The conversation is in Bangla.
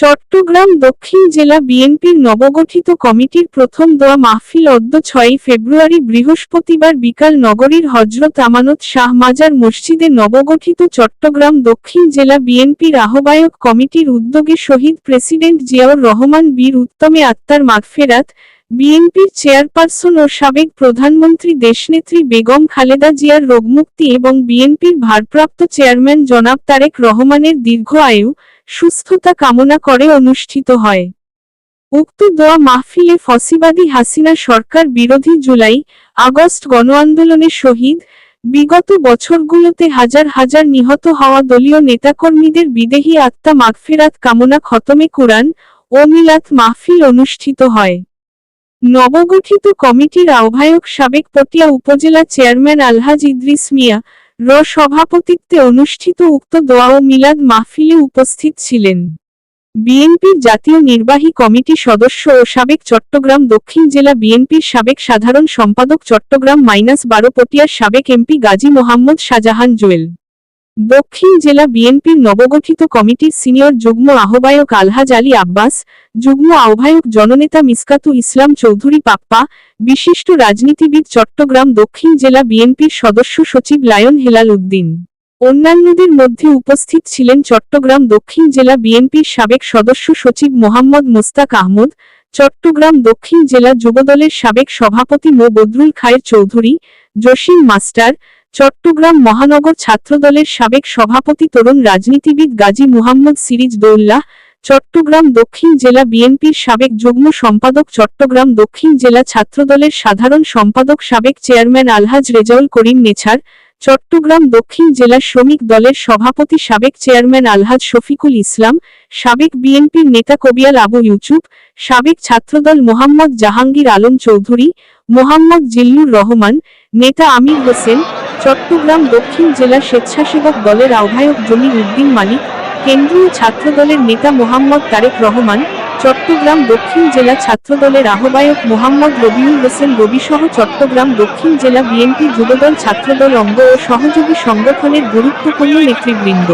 চট্টগ্রাম দক্ষিণ জেলা বিএনপির নবগঠিত কমিটির প্রথম দোয়া মাহফিল অদ্য ছয়ই ফেব্রুয়ারি বৃহস্পতিবার বিকাল নগরীর হজরত আমানত শাহ মাজার মসজিদে নবগঠিত চট্টগ্রাম দক্ষিণ জেলা বিএনপির আহ্বায়ক কমিটির উদ্যোগে শহীদ প্রেসিডেন্ট জিয়াউর রহমান বীর উত্তমে আত্মার মাগফেরাত, বিএনপির চেয়ারপারসন ও সাবেক প্রধানমন্ত্রী দেশনেত্রী বেগম খালেদা জিয়ার রোগমুক্তি এবং বিএনপির ভারপ্রাপ্ত চেয়ারম্যান জনাব তারেক রহমানের দীর্ঘ আয়ু সুস্থতা কামনা করে অনুষ্ঠিত হয়। উক্ত দোয়া মাহফিলে ফসিবাদী হাসিনা সরকার বিরোধী জুলাই, আগস্ট গণ আন্দোলনে শহীদ, বিগত বছরগুলোতে হাজার হাজার নিহত হওয়া দলীয় নেতাকর্মীদের বিদেহী আত্মা মাগফেরাত কামনা খতমে কুরআন ও মিলাত মাহফিল অনুষ্ঠিত হয়। নবগঠিত কমিটির আহ্বায়ক সাবেক পটিয়া উপজেলা চেয়ারম্যান আলহাজ ইদ্রিস মিয়া র সভাপতিত্বে অনুষ্ঠিত উক্ত দোয়া ও মিলাদ মাহফিলে উপস্থিত ছিলেন বিএনপির জাতীয় নির্বাহী কমিটি সদস্য ও সাবেক চট্টগ্রাম দক্ষিণ জেলা বিএনপির সাবেক সাধারণ সম্পাদক চট্টগ্রাম মাইনাস বারো পটিয়ার সাবেক এমপি গাজী মোহাম্মদ শাহজাহান জুয়েল। দক্ষিণ জেলা বিএনপির নবগঠিত কমিটির সিনিয়র যুগ্ম আহ্বায়ক আলহাজ আলী আব্বাস, যুগ্ম আহ্বায়ক জননেতা মিসকাতু ইসলাম চৌধুরী পাপ্পা, বিশিষ্ট রাজনীতিবিদ চট্টগ্রাম দক্ষিণ জেলা বিএনপির সদস্য সচিব লায়ন হেলাল উদ্দিন। অন্যান্যদের মধ্যে উপস্থিত ছিলেন চট্টগ্রাম দক্ষিণ জেলা বিএনপির সাবেক সদস্য সচিব মোহাম্মদ মোস্তাক আহমদ, চট্টগ্রাম দক্ষিণ জেলা যুবদলের সাবেক সভাপতি মো বদরুল খায়ের চৌধুরী, জসিম মাস্টার চট্টগ্রাম মহানগর ছাত্রদলের সাবেক সভাপতি তরুণ রাজনীতিবিদ গাজী মুহাম্মদ সিরিজ দৌল্লাহ, চট্টগ্রাম দক্ষিণ জেলা বিএনপির সাবেক যুগ্ম সম্পাদক, চট্টগ্রাম দক্ষিণ জেলা ছাত্রদলের সাধারণ সম্পাদক সাবেক চেয়ারম্যান আলহাজ রেজাউল করিম নেছার, চট্টগ্রাম দক্ষিণ জেলা শ্রমিক দলের সভাপতি সাবেক চেয়ারম্যান আলহাজ শফিকুল ইসলাম, সাবেক বিএনপির নেতা কবিয়াল আবু ইউচুপ সাবেক ছাত্রদল মোহাম্মদ জাহাঙ্গীর আলম চৌধুরী, মোহাম্মদ জিল্লুর রহমান, নেতা আমির হোসেন চট্টগ্রাম দক্ষিণ জেলা স্বেচ্ছাসেবক দলের আহ্বায়ক জমি উদ্দিন মালিক কেন্দ্রীয় ছাত্রদলের নেতা মোহাম্মদ তারেক রহমান, চট্টগ্রাম দক্ষিণ জেলা ছাত্রদলের আহ্বায়ক মোহাম্মদ রবিউল হোসেন রবিসহ চট্টগ্রাম দক্ষিণ জেলা বিএনপি যুবদল ছাত্রদল অঙ্গ ও সহযোগী সংগঠনের গুরুত্বপূর্ণ নেতৃবৃন্দ।